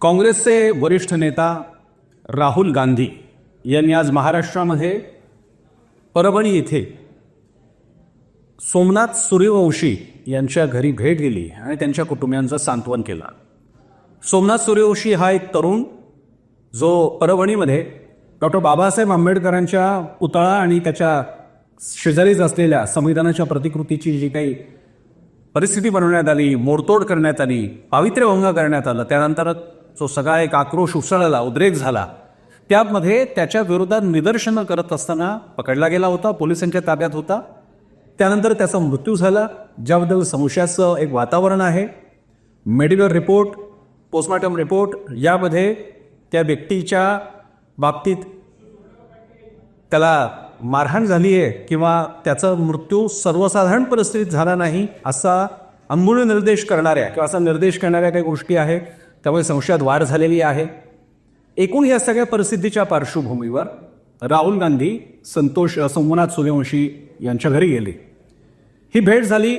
काँग्रेसचे वरिष्ठ नेता राहुल गांधी यांनी आज महाराष्ट्रामध्ये परभणी येथे सोमनाथ सूर्यवंशी यांच्या घरी भेट दिली आणि त्यांच्या कुटुंबियांचं सांत्वन केलं. सोमनाथ सूर्यवंशी हा एक तरुण जो परभणीमध्ये डॉक्टर बाबासाहेब आंबेडकरांच्या पुतळा आणि त्याच्या शेजारीच असलेल्या संविधानाच्या प्रतिकृतीची जी काही परिस्थिती बनवण्यात आली मोडतोड करण्यात आली पावित्र्यभंग करण्यात आलं त्यानंतर जो सगळा एक आक्रोश उसळला उद्रेक झाला त्यामध्ये त्याच्या विरोधात निदर्शनं करत असताना पकडला गेला होता पोलिसांच्या ताब्यात होता. त्यानंतर त्याचा मृत्यू झाला. ज्याबद्दल संशयाचं एक वातावरण आहे. मेडिकल रिपोर्ट पोस्टमॉर्टम रिपोर्ट यामध्ये त्या व्यक्तीच्या बाबतीत त्याला मारहाण झाली आहे किंवा त्याचा मृत्यू सर्वसाधारण परिस्थितीत झाला नाही असा अंमूळ निर्देश करणाऱ्या किंवा असा निर्देश करणाऱ्या काही गोष्टी आहेत. त्यामुळे संशयात वाढ झालेली आहे. एकूण या सगळ्या परिस्थितीच्या पार्श्वभूमीवर राहुल गांधी संतोष सोमनाथ सूर्यवंशी यांच्या घरी गेले. ही भेट झाली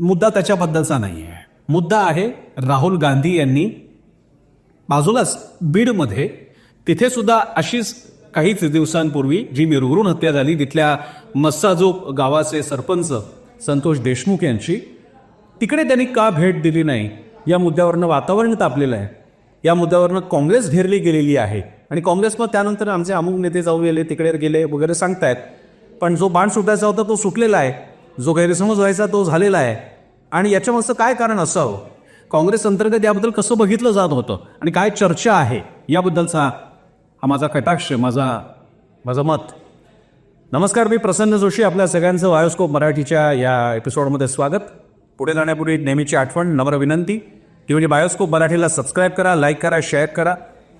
मुद्दा त्याच्याबद्दलचा नाही आहे मुद्दा आहे राहुल गांधी यांनी बाजूलाच बीडमध्ये तिथे सुद्धा अशीच काहीच दिवसांपूर्वी जी मिरवरून हत्या झाली तिथल्या मस्साजोप गावाचे सरपंच संतोष देशमुख यांची तिकडे त्यांनी का भेट दिली नाही? या मुद्द्यावरनं वातावरण तापलेलं आहे. या मुद्द्यावरनं काँग्रेस घेरली गेलेली आहे. आणि काँग्रेस मग त्यानंतर आमचे अमुक नेते जाऊ गेले तिकडे गेले वगैरे सांगतायत. पण जो बाण सुटायचा होता तो सुटलेला आहे. जो गैरसमज व्हायचा तो झालेला आहे. आणि याच्यामागचं काय कारण असावं? काँग्रेस अंतर्गत याबद्दल कसं बघितलं जात होतं? आणि काय चर्चा आहे? याबद्दलचा हा माझा कटाक्ष माझा माझं मत. नमस्कार मी प्रसन्न जोशी आपल्या सगळ्यांचं वायोस्कोप मराठीच्या या एपिसोडमध्ये स्वागत. पुढे जाण्यापूर्वी नेहमीची आठवण नम्र विनंती. ती म्हणजे बायोस्कोप मराठीला सबस्क्राईब करा लाईक करा शेअर करा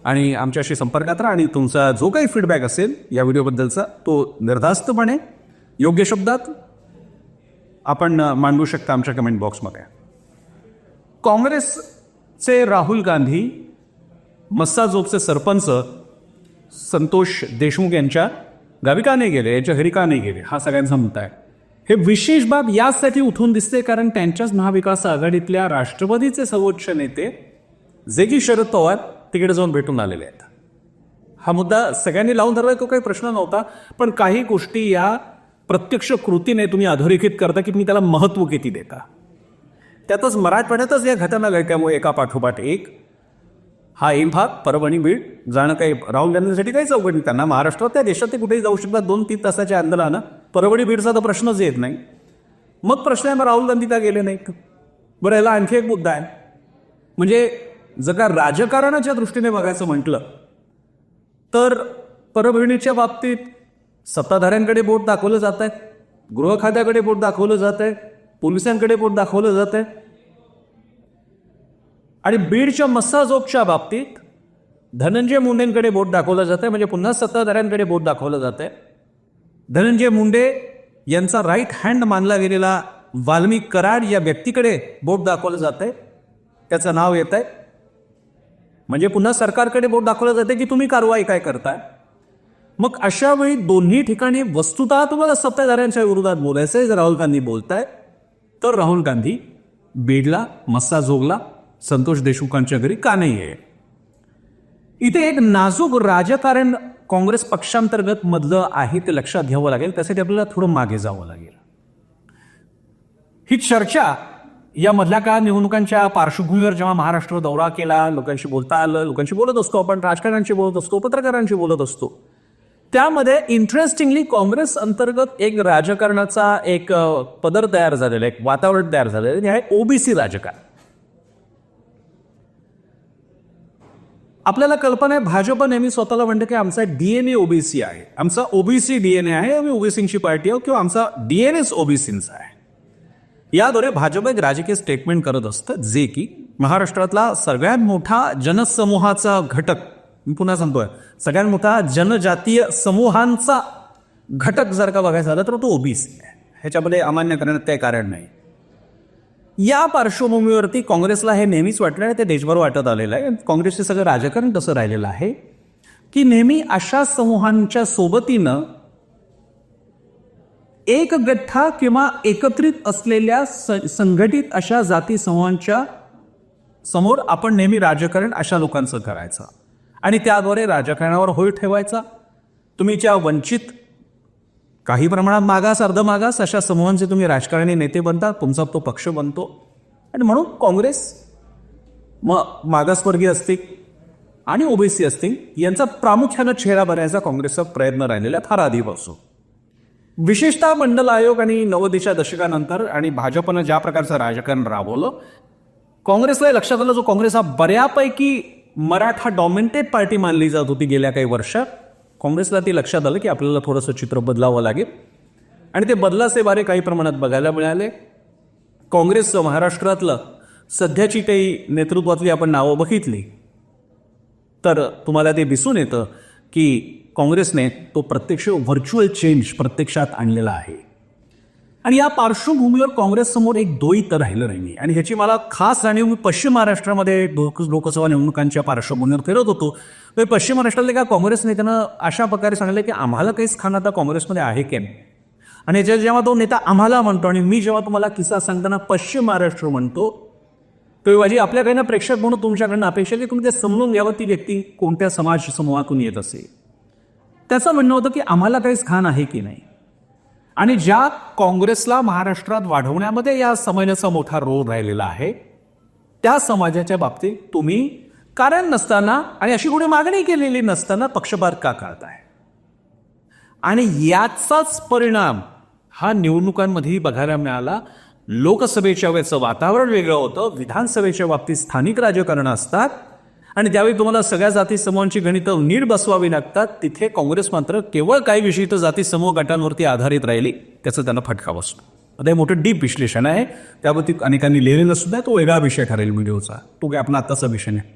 आणि आमच्याशी संपर्कात राहा आणि तुमचा जो काही फीडबॅक असेल या व्हिडिओबद्दलचा तो निर्धास्तपणे योग्य शब्दात आपण मांडू शकता आमच्या कमेंट बॉक्समध्ये काँग्रेसचे राहुल गांधी मस्साजोगचे सरपंच संतोष देशमुख यांच्या गावी का नाही गेले यांच्या घरी का नाही गेले? हा सगळ्यांचा मुद्दा आहे. हे विशेष बाब यासाठी उठून दिसते कारण त्यांच्याच महाविकास आघाडीतल्या राष्ट्रवादीचे सर्वोच्च नेते जे की शरद पवार तिकडे जाऊन भेटून आलेले आहेत. हा मुद्दा सगळ्यांनी लावून धरला तो काही प्रश्न नव्हता पण काही गोष्टी या प्रत्यक्ष कृतीने तुम्ही अधोरेखित करता की तुम्ही त्याला महत्त्व किती देता. त्यातच मराठवाड्यातच या घटना घडल्यामुळे एका पाठोपाठ एक हा एक भाग परभणी बीड जाणं काही राहून जाण्यासाठी काही चौकटी त्यांना महाराष्ट्रात त्या देशात ते कुठेही जाऊ शकतात दोन तीन तासाच्या आंदोलनानं. परवडी बीडचा तर प्रश्नच येत नाही. मग प्रश्न आहे मग राहुल गांधी का गेले नाहीत बरं याला आणखी एक मुद्दा आहे. म्हणजे जर का राजकारणाच्या दृष्टीने बघायचं म्हटलं तर परभणीच्या बाबतीत सत्ताधाऱ्यांकडे बोट दाखवलं जात आहे गृह खात्याकडे बोट दाखवलं जात आहे पोलिसांकडे बोट दाखवलं जात आहे. आणि बीडच्या मस्साजोगच्या बाबतीत धनंजय मुंडेंकडे बोट दाखवलं जात आहे म्हणजे पुन्हा सत्ताधाऱ्यांकडे बोट दाखवलं जात आहे. धनंजय मुंडे यांचा राईट हँड मानला गेलेला वाल्मिक कराड या व्यक्तीकडे बोट दाखवलं जात आहे त्याचं नाव येत आहे म्हणजे पुन्हा सरकारकडे बोट दाखवलं जाते की तुम्ही कारवाई काय करताय? मग अशा वेळी दोन्ही ठिकाणी वस्तुतः तुम्हाला सत्ताधाऱ्यांच्या विरोधात बोलायचं आहे जर राहुल गांधी बोलताय तर राहुल गांधी बीडला मस्सा जोगला संतोष देशमुखांच्या घरी का नाही आहे इथे एक नाजूक राजकारण काँग्रेस पक्षांतर्गत मधलं आहे ते लक्षात घ्यावं लागेल. त्यासाठी आपल्याला थोडं मागे जावं लागेल. ही चर्चा या मधल्या काळात निवडणुकांच्या पार्श्वभूमीवर जेव्हा महाराष्ट्र दौरा केला लोकांशी बोलता आलं लोकांशी बोलत असतो आपण राजकारण्यांशी बोलत असतो पत्रकारांशी बोलत असतो. त्यामध्ये इंटरेस्टिंगली काँग्रेस अंतर्गत एक राजकारणाचा एक पदर तयार झालेला आहे एक वातावरण तयार झालेलं आहे आहे ओबीसी राजकारण. आपल्याला कल्पना आहे भाजप नेहमी स्वतःला म्हणतं की आमचा डीएनए ओबीसी आहे. आमचा ओबीसी डीएनए आहे आम्ही ओबीसींची पार्टी आहोत किंवा आमचा डीएनएच ओबीसींचा आहे. याद्वारे भाजप एक राजकीय स्टेटमेंट करत असतं जे की महाराष्ट्रातला सगळ्यात मोठा जनसमूहाचा घटक मी पुन्हा सांगतोय सगळ्यात मोठा जनजातीय समूहांचा घटक जर का बघायचा झाला तर तो ओबीसी आहे. ह्याच्यामध्ये अमान्य करण्यात काही कारण नाही. या पार्श्वभूमीवरती काँग्रेसला हे नेहमीच वाटलं आणि ते देशभर वाटत आलेलं आहे. काँग्रेसचे सगळं राजकारण तसं राहिलेलं आहे. की नेहमी अशा समूहांच्या सोबतीनं एक गठ्ठा किंवा एकत्रित असलेल्या संघटित अशा जाती समूहांच्या समोर आपण नेहमी राजकारण अशा लोकांचं करायचं. आणि त्याद्वारे राजकारणावर होय ठेवायचा. तुम्ही ज्या वंचित काही प्रमाणात मागास अर्ध मागास अशा समूहांचे तुम्ही राजकारणी नेते बनता तुमचा तो पक्ष बनतो. आणि म्हणून काँग्रेस मग मागासवर्गीय असतील आणि ओबीसी असतील यांचा प्रामुख्यानं चेहरा बनायचा काँग्रेसचा प्रयत्न राहिलेला फार आधीपासून. विशेषतः मंडल आयोग आणि नव्वदीच्या दशकानंतर आणि भाजपनं ज्या प्रकारचं राजकारण राबवलं काँग्रेसला लक्षात आलं जो काँग्रेस हा बऱ्यापैकी मराठा डॉमिनेटेड पार्टी मानली जात होती गेल्या काही वर्षात. काँग्रेसला ती लक्षात आलं की आपल्याला थोडंसं चित्र बदलावं लागेल. आणि ते बदलाचे बारे काही प्रमाणात बघायला मिळाले. काँग्रेसचं महाराष्ट्रातलं सध्याची काही नेतृत्वातली आपण नावं बघितली. तर तुम्हाला ते दिसून येतं की काँग्रेसने तो प्रत्यक्ष व्हर्च्युअल चेंज प्रत्यक्षात आणलेला आहे. आणि या पार्श्वभूमीवर काँग्रेससमोर एक द्वैत राहिलं नाही. आणि ह्याची मला खास जाणीव मी पश्चिम महाराष्ट्रामध्ये लोकसभा निवडणुकांच्या पार्श्वभूमीवर फिरत होतो. तर पश्चिम महाराष्ट्रातल्या एका काँग्रेस नेत्यानं अशा प्रकारे सांगितलं की आम्हाला काही स्थान आता काँग्रेसमध्ये आहे की नाही? आणि याच्यात जेव्हा तो नेता आम्हाला म्हणतो आणि मी जेव्हा तुम्हाला किस्सा सांगताना पश्चिम महाराष्ट्र म्हणतो तेव्हा जी आपल्याकडनं प्रेक्षक म्हणून तुमच्याकडनं अपेक्षा की तुम्ही ते समजून घ्यावं ती व्यक्ती कोणत्या समाज समूहातून येत असेल. त्याचं म्हणणं होतं की आम्हाला काही स्थान आहे की नाही? आणि ज्या काँग्रेसला महाराष्ट्रात वाढवण्यामध्ये या समाजाचा मोठा रोल राहिलेला आहे त्या समाजाच्या बाबतीत तुम्ही कारण नसताना आणि अशी कोणी मागणी केलेली नसताना पक्षपात का करताय? आणि याचाच परिणाम हा निवडणुकांमध्येही बघायला मिळाला. लोकसभेच्या वेळेचं वातावरण वेगळं होतं विधानसभेच्या बाबतीत स्थानिक राजकारण असतात. आणि त्यावेळी तुम्हाला सगळ्या जाती समूहांची गणितं नीट बसवावी लागतात तिथे काँग्रेस मात्र केवळ काही विशिष्ट जाती समूह गटांवरती आधारित राहिली त्याचा त्यांना फटका बसतो. आता हे मोठं डीप विश्लेषण आहे त्यावरती अनेकांनी लिहिलेलं सुद्धा तो वेगळा विषय ठरेल व्हिडिओचा. तो काय आपला आत्ताचा विषय नाही.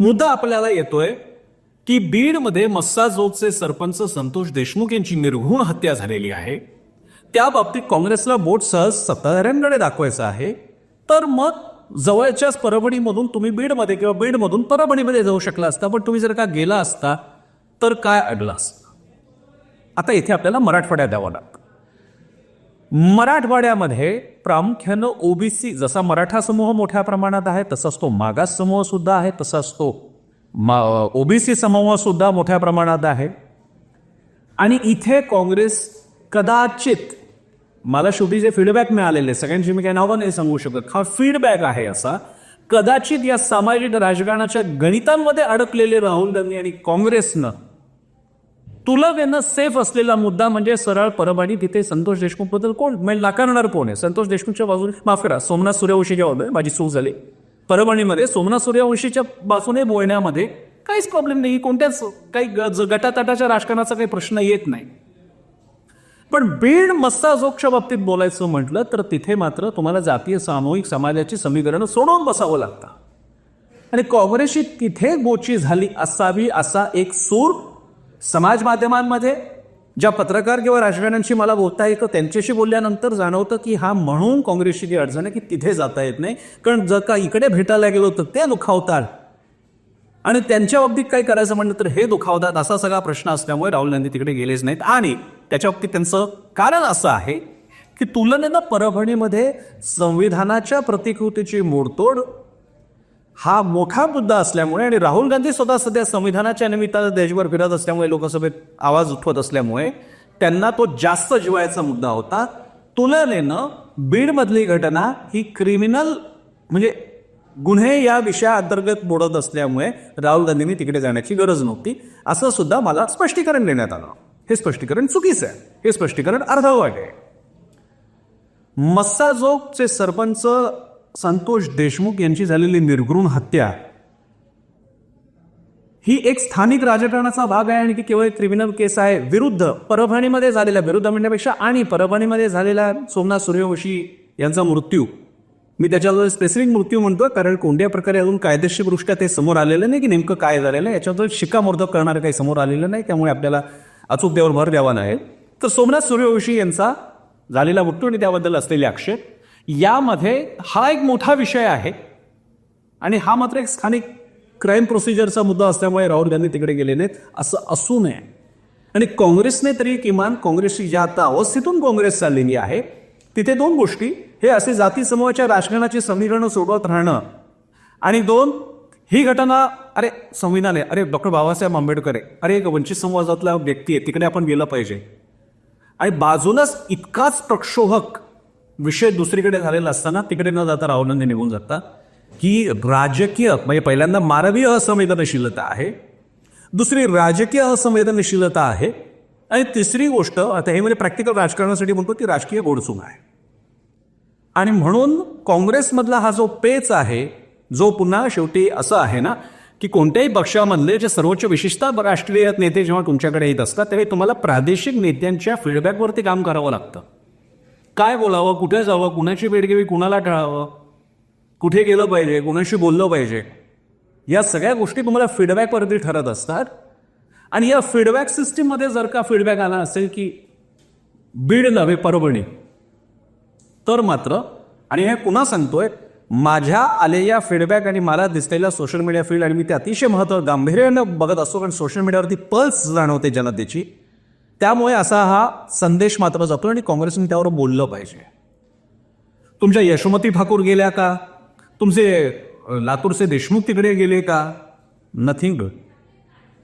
मुद्दा आपल्याला येतोय की बीडमध्ये मस्साजोगचे सरपंच संतोष देशमुख यांची निर्घुण हत्या झालेली आहे. त्या बाबतीत काँग्रेसला बोट सहज सत्ताधाऱ्यांकडे दाखवायचं आहे. तर मग जवळच्याच परभणीमधून तुम्ही बीडमध्ये किंवा बीडमधून परभणीमध्ये जाऊ शकला असता पण तुम्ही जर का गेला असता तर काय अडलं असतं? आता इथे आपल्याला मराठवाड्यात द्यावं लागतं. मराठवाड्यामध्ये प्रामुख्यानं ओबीसी जसा मराठा समूह मोठ्या प्रमाणात आहे तसाच तो मागास समूह सुद्धा आहे तसाच तो मा ओबीसी समूह सुद्धा मोठ्या प्रमाणात आहे. आणि इथे काँग्रेस कदाचित मला शेवटी जे फीडबॅक मिळालेले सगळ्यांची मी काही नावं नाही सांगू शकत. हा फीडबॅक आहे असा कदाचित या सामाजिक राजकारणाच्या गणितांमध्ये अडकलेले राहुल गांधी आणि काँग्रेसनं तुलनेनं सेफ असलेला मुद्दा म्हणजे सरळ परभणी तिथे संतोष देशमुखबद्दल कोण? म्हणजे नाकारणार कोण आहे? संतोष देशमुखच्या बाजूने माफ करा सोमनाथ सूर्यवंशी जेव्हा होतं माझी चूक झाली. परभणीमध्ये सोमनाथ सूर्यवंशीच्या बाजूने बोलण्यामध्ये काहीच प्रॉब्लेम नाही. कोणत्याच काही ग- ज- गटातटाच्या राजकारणाचा काही प्रश्न येत नाही. पण बीड मस्साजोगच्या बाबतीत बोलायचं म्हटलं तर तिथे मात्र तुम्हाला जातीय सामूहिक समाजाची समीकरणं सोडवून बसावं लागतं. आणि काँग्रेसची तिथे गोची झाली असावी असा एक सूर समाज माध्यमांमध्ये ज्या पत्रकार किंवा राजकारण्यांशी मला बोलता येतं त्यांच्याशी बोलल्यानंतर जाणवतं की हा म्हणून काँग्रेसची जी अडचण आहे की तिथे जाता येत नाही. कारण जर का इकडे भेटायला गेलो तर ते दुखावतात आणि त्यांच्या बाबतीत काय करायचं म्हणलं तर हे दुखावतात असा सगळा प्रश्न असल्यामुळे राहुल गांधी तिकडे गेलेच नाहीत. आणि त्याच्या बाबतीत त्यांचं कारण असं आहे की तुलनेनं परभणीमध्ये संविधानाच्या प्रतिकृतीची मोडतोड हा मोठा मुद्दा असल्यामुळे आणि राहुल गांधी स्वतः सध्या संविधानाच्या निमित्तानं देशभर फिरत असल्यामुळे लोकसभेत आवाज उठवत असल्यामुळे त्यांना तो जास्त जिवायचा मुद्दा होता. तुलनेनं बीडमधली घटना ही क्रिमिनल म्हणजे गुन्हे या विषयाअंतर्गत मोडत असल्यामुळे राहुल गांधींनी तिकडे जाण्याची गरज नव्हती. असं सुद्धा मला स्पष्टीकरण देण्यात आलं. हे स्पष्टीकरण चुकीचं आहे. हे स्पष्टीकरण अर्धवट आहे. मस्साजोगचे सरपंच संतोष देशमुख यांची झालेली निर्घृण हत्या ही एक स्थानिक राजकारणाचा भाग आहे आणि ती केवळ क्रिमिनल केस आहे. विरुद्ध परभणीमध्ये झालेल्या विरुद्ध म्हणण्यापेक्षा आणि परभणीमध्ये झालेला सोमनाथ सूर्यवंशी यांचा मृत्यू मी त्याच्यावर स्पेसिफिक मृत्यू म्हणतो कारण कोणत्या प्रकारे अजून कायदेशीरदृष्ट्या ते समोर आलेलं नाही की नेमकं काय झालेलं आहे. याच्याबद्दल शिक्कामोर्तब करणारं काही समोर आलेलं नाही त्यामुळे आपल्याला अचूक त्यावर भर द्यावा नाही तर सोमनाथ सूर्यवंशी यांचा झालेला मृत्यू आणि त्याबद्दल असलेले आक्षेप यामध्ये हा एक मोठा विषय आहे. आणि हा मात्र एक स्थानिक क्राईम प्रोसिजरचा मुद्दा असल्यामुळे राहुल गांधी तिकडे गेले नाहीत असं असू नये. आणि काँग्रेसने तरी किमान काँग्रेसची ज्या आता अवस्थेतून काँग्रेस चाललेली आहे तिथे दोन गोष्टी. हे असे जाती समूहाच्या राजकारणाची समीकरणं सोडवत राहणं. आणि दोन ही घटना अरे संविधान आहे अरे डॉक्टर बाबासाहेब आंबेडकर आहे. अरे एक वंचित समाजातला व्यक्ती आहे तिकडे आपण गेलं पाहिजे. आणि बाजूलाच इतकाच प्रक्षोभक विषय दुसरीकडे झालेला असताना तिकडे न जाता राहुल निघून जाता की राजकीय म्हणजे पहिल्यांदा मानवीय असंवेदनशीलता आहे. दुसरी राजकीय असंवेदनशीलता आहे. आणि तिसरी गोष्ट आता हे म्हणजे प्रॅक्टिकल राजकारणासाठी म्हणतो ती राजकीय गोडचूक आहे. आणि म्हणून काँग्रेसमधला हा जो पेच आहे जो पुन्हा शेवटी असं आहे ना की कोणत्याही पक्षामधले जे सर्वोच्च विशेषतः राष्ट्रीय नेते जेव्हा तुमच्याकडे येत असतात त्यावेळी तुम्हाला प्रादेशिक नेत्यांच्या फीडबॅकवरती काम करावं लागतं. काय बोलावं कुठे जावं कुणाची भेट घ्यावी कुणाला टाळावं कुठे गेलं पाहिजे कुणाशी बोललं पाहिजे या सगळ्या गोष्टी तुम्हाला फीडबॅकवरती ठरत असतात. आणि या फीडबॅक सिस्टीममध्ये जर का फीडबॅक आला असेल की बीड नव्हे परभणी तर मात्र आणि हे पुन्हा सांगतोय माझ्या आलेल्या फीडबॅक आणि मला दिसलेल्या सोशल मीडिया फील्ड आणि मी ते अतिशय महत्त्व गांभीर्यानं बघत असतो कारण सोशल मीडियावरती पल्स जाणवते जनतेची. त्यामुळे असा हा संदेश मात्र जातो आणि काँग्रेसने त्यावर बोललं पाहिजे. तुमच्या यशोमती ठाकूर गेल्या का? तुमचे लातूरचे देशमुख तिकडे गेले का? नथिंग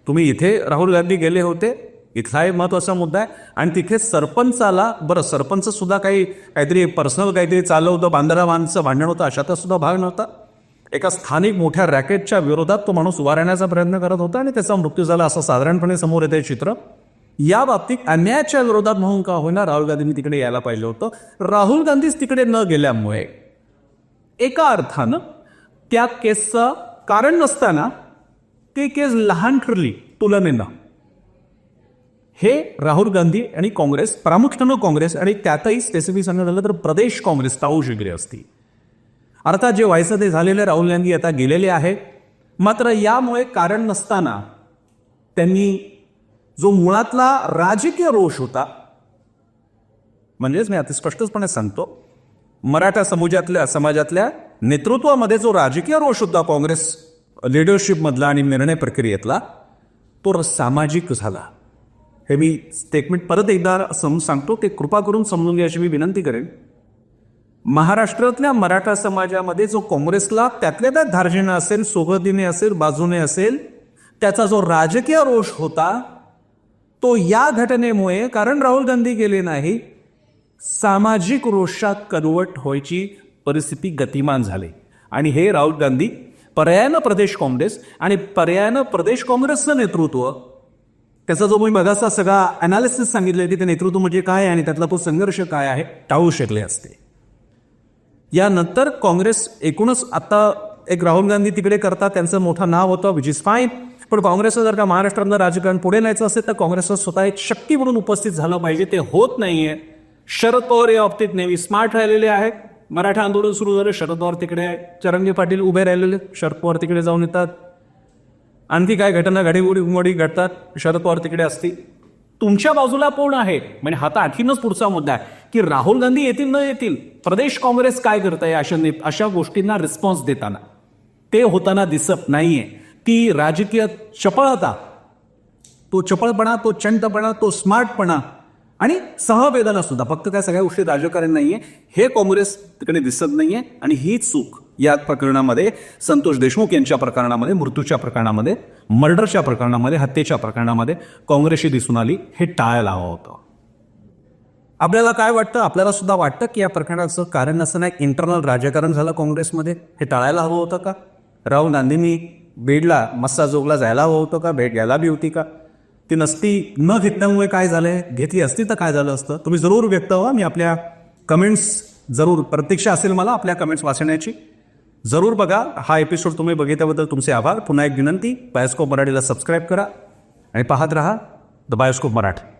तुम्ही इथे राहुल गांधी गेले होते. इथला एक महत्त्वाचा मुद्दा आहे. आणि तिथे सरपंचाला बरं सरपंच सुद्धा काही काहीतरी पर्सनल काहीतरी चाललं होतं बांधरा भांडण होतं अशातला सुद्धा भाग नव्हता. एका स्थानिक मोठ्या रॅकेटच्या विरोधात तो माणूस उभा राहण्याचा प्रयत्न करत होता आणि त्याचा मृत्यू झाला असं साधारणपणे समोर येते चित्र. या बाबतीत अन्यायाच्या विरोधात म्हणून का होईना राहुल गांधींनी तिकडे यायला पाहिजे होतं. राहुल गांधीच तिकडे न गेल्यामुळे एका अर्थानं त्या केसचं कारण नसताना ते केस लहान ठरली तुलनेनं हे राहुल गांधी आणि काँग्रेस प्रामुख्यानं काँग्रेस आणि त्यातही स्पेसिफिक सांगायचं झालं तर प्रदेश काँग्रेस ताऊ शिगरे असती अर्थात जे व्हायचं ते झालेले राहुल गांधी आता गेलेले आहे मात्र यामुळे कारण नसताना त्यांनी जो मुळातला राजकीय रोष होता म्हणजेच मी अति स्पष्टपणे सांगतो मराठा समाजातल्या समाजातल्या नेतृत्वामध्ये जो राजकीय रोष होता काँग्रेस लिडरशिपमधला आणि निर्णय प्रक्रियेतला तो सामाजिक झाला. हे मी स्टेटमेंट परत एकदा समजून सांगतो. ते कृपा करून समजून घ्या अशी मी विनंती करेन. महाराष्ट्रातल्या मराठा समाजामध्ये जो काँग्रेसला त्यातल्या त्यात धार्जिणं असेल सोगदीने असेल बाजूने असेल त्याचा जो राजकीय रोष होता तो या घटनेमुळे कारण राहुल गांधी गेले नाही सामाजिक रोषात कन्वर्ट व्हायची परिस्थिती गतिमान झाली. आणि हे राहुल गांधी पर्यायानं प्रदेश काँग्रेस आणि पर्यायानं प्रदेश काँग्रेसचं नेतृत्व. त्याचा जो मी मगाचा सगळा अनालिसिस सांगितलं की ते नेतृत्व म्हणजे काय आहे आणि त्यातला तो संघर्ष काय आहे टाळू शकले असते. यानंतर काँग्रेस एकूणच आता एक राहुल गांधी तिकडे करतात त्यांचं मोठं नाव होतं विच इज फाईन पण काँग्रेसचं जर का महाराष्ट्रातलं राजकारण पुढे न्यायचं असेल तर काँग्रेसचं स्वतः एक शक्ती म्हणून उपस्थित झालं पाहिजे ते होत नाहीये. शरद पवार या बाबतीत नेहमी स्मार्ट राहिलेले आहेत. मराठा आंदोलन सुरू झालं शरद पवार तिकडे चरणजी पाटील उभे राहिलेले शरद पवार तिकडे जाऊन येतात. आणखी काय घटना घडीमुडी उमडी घडतात शरद पवार तिकडे असतील. तुमच्या बाजूला कोण आहे? म्हणजे हा तर आणखीनच पुढचा मुद्दा आहे की राहुल गांधी येतील न येतील प्रदेश काँग्रेस काय करत आहे अशा ने- अशा गोष्टींना रिस्पॉन्स देताना. ते होताना दिसत नाहीये. ती राजकीय चपळता तो चपळपणा तो चंटपणा तो स्मार्टपणा आणि सहवेदना सुद्धा. फक्त काय सगळ्या गोष्टी राजकारण नाहीये. हे काँग्रेस तिकडे दिसत नाहीये आणि ही चूक या प्रकरणामध्ये संतोष देशमुख यांच्या प्रकरणामध्ये मृत्यूच्या प्रकरणामध्ये मर्डरच्या प्रकरणामध्ये हत्येच्या प्रकरणामध्ये काँग्रेसशी दिसून आली. हे टाळायला हवं होतं. आपल्याला काय वाटतं? आपल्याला सुद्धा वाटतं की या प्रकरणाचं कारण नसताना एक इंटरनल राजकारण झालं काँग्रेसमध्ये? हे टाळायला हवं होतं का? राहुल गांधींनी बीडला मस्सा जोगला जायला हवं होतं का? भेट घ्यायला बी होती का? ती नसती न घेतल्यामुळे काय झालंय? घेतली असती तर काय झालं असतं? तुम्ही जरूर व्यक्त व्हा. मी आपल्या कमेंट्स जरूर प्रतीक्षा असेल मला आपल्या कमेंट्स वाचण्याची. जरूर बघा. हा एपिसोड तुम्ही बघितल्याबद्दल तुमचे आभार. पुन्हा एक विनंती. बायोस्कोप मराठीला सबस्क्राईब करा आणि पाहत राहा. The bioscope Marathi.